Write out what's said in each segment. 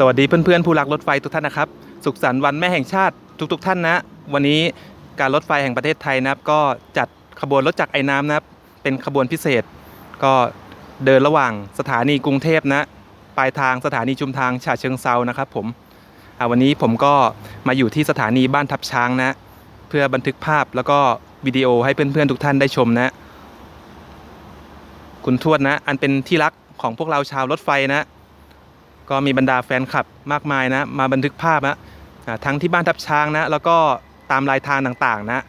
สวัสดีเพื่อนๆผู้รักรถไฟทุกท่านนะครับ สุขสันต์วันแม่แห่งชาติทุก ๆ ท่านนะ วันนี้การรถไฟแห่งประเทศไทยนะครับ ก็จัดขบวนรถจักรไอ้น้ำนะครับ เป็นขบวนพิเศษ ก็เดินระหว่างสถานีกรุงเทพนะ ปลายทางสถานีชุมทางฉะเชิงเซานะครับผมวันนี้ผมก็มาอยู่ที่สถานีบ้านทับช้างนะ เพื่อบันทึกภาพแล้วก็วิดีโอให้เพื่อนๆทุกท่านได้ชมนะ คุณทวดนะ อันเป็นที่รักของพวกเราชาวรถไฟนะ ก็มีบรรดาแฟนคลับมากมายนะมาบันทึกภาพนะทั้งที่บ้านทับช้างนะแล้วก็ตามรายทางต่างๆนะ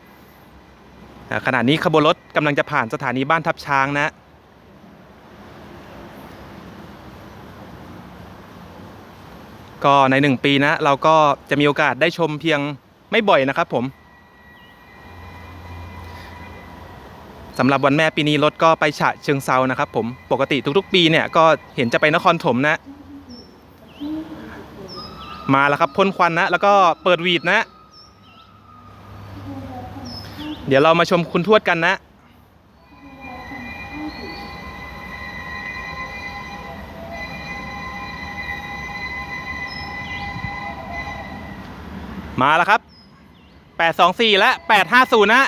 ขณะนี้ขบวนรถกำลังจะผ่านสถานีบ้านทับช้างนะก็ในหนึ่งปีนะเราก็จะมีโอกาสได้ชมเพียงไม่บ่อยนะครับผมสำหรับวันแม่ปีนี้รถก็ไปฉะเชิงเซานะครับผมปกติทุกๆ ปีเนี่ยก็เห็นจะไปนครถมนะ มาแล้วครับพ่นควันนะ แล้วก็เปิดวีดนะ เดี๋ยวเรามาชมคุณทวดกันนะ มาแล้วครับ 824 และ 850 นะ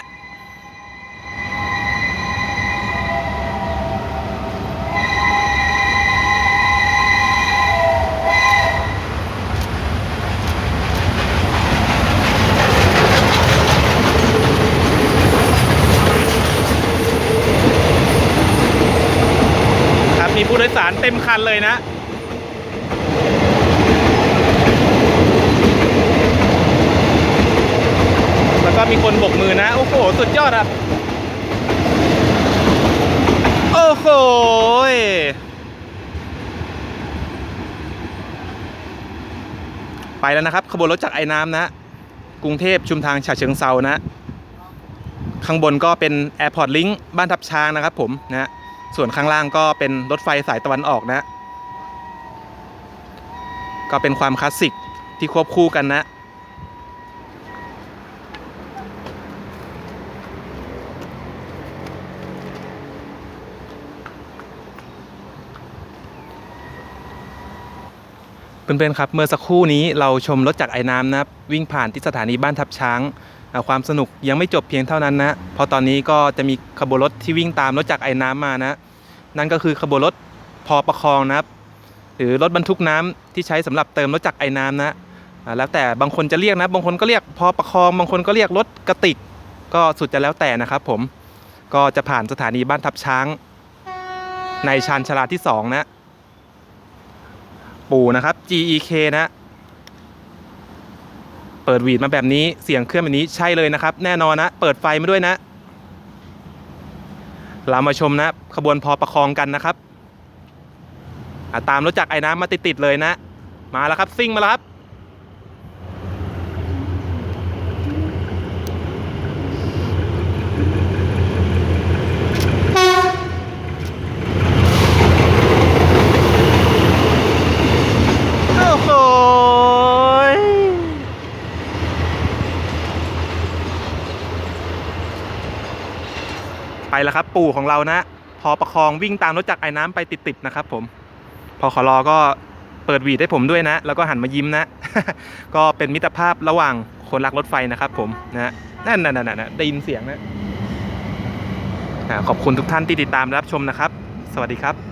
โดยสารเต็มคันเลยนะแล้วก็มีคนบกมือนะ โอ้โห สุดยอดอะโอ้โหยไปแล้วนะครับ ขบวนรถจากไอ้น้ำนะ กรุงเทพชุมทางฉะเชิงเซานะ ข้างบนก็เป็น Airport Link บ้านทับช้างนะครับผมนะ ส่วนข้างล่างก็เป็นรถไฟสายตะวันออกนะ ก็เป็นความคลาสสิกที่ควบคู่กันนะ เพื่อนๆครับ เมื่อสักครู่นี้เราชมรถจักรไอ้น้ำนะวิ่งผ่านที่สถานีบ้านทับช้าง ความสนุกยังไม่จบเพียงเท่านั้นนะ เพราะตอนนี้ก็จะมีขบวนรถที่วิ่งตามรถจักรไอ้น้ำมานะ นั่นก็คือขบวนรถพอประคองนะครับ หรือรถบรรทุกน้ำที่ใช้สำหรับเติมรถจักรไอ้น้ำนะแล้วแต่บางคนจะเรียกนะ บางคนก็เรียกพอประคอง บางคนก็เรียกรถกระติก ก็สุดจะแล้วแต่นะครับผม ก็จะผ่านสถานีบ้านทับช้าง ในชานชลาที่สองนะ ปู่นะครับ GEK นะ ปิดหวีดมาแบบนี้เสียงเครื่องแบบนี้ใช่เลยนะครับ แน่นอนนะ เปิดไฟมาด้วยนะ เรามาชมนะ ขบวนพอประคองกันนะครับตามรถจักรไอ้น้ำมาติดๆเลยนะ มาแล้วครับซิ่งมาแล้วครับ ไปแล้วครับ ปู่ของเรานะ พอประคองวิ่งตามรถจักรไอ้น้ำไปติดๆนะครับ ผม พอขอรอก็เปิดวีดให้ผมด้วยนะ แล้วก็หันมายิ้มนะ ก็เป็นมิตรภาพระหว่างคนรักรถไฟนะครับ ผมนะนั่นนั่นนั่นได้ยินเสียงนะขอบคุณทุกท่านที่ติดตามรับชมนะครับ สวัสดีครับ